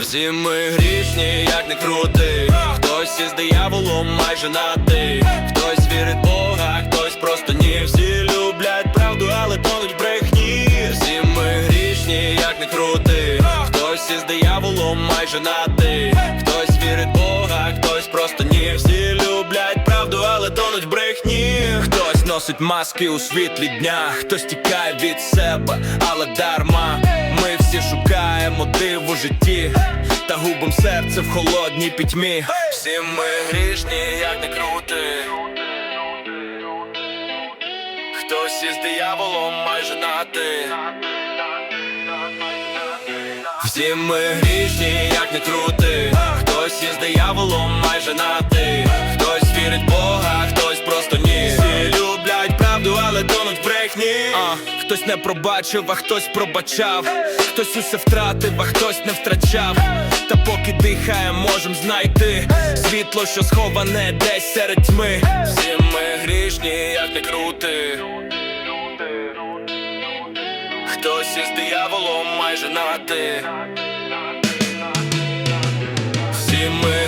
Всі ми грішні, як не крути. Хтось із дияволом майже на ти. Хтось вірить Бога, хтось просто ні. Всі люблять правду, але тонуть брехні. Всі ми грішні, як не крути. Хтось із дияволом майже на ти. Хтось вірить Бога, хтось просто ні. Всі люблять правду, але тонуть брехні. Хтось носить маски у світлі дня, хтось тікає від себе, але дарма. Див у житті, та губом серце в холодній пітьмі. Всі ми грішні, як не крути. Хтось із дияволом майже на ти. Всі ми грішні, як не крути. Брехні. А, хтось не пробачив, а хтось пробачав. Хтось усе втратив, а хтось не втрачав. Та поки дихає, можем знайти світло, що сховане десь серед тьми. Всі ми грішні, як не крути. Хтось із дияволом майже на ти. Всі ми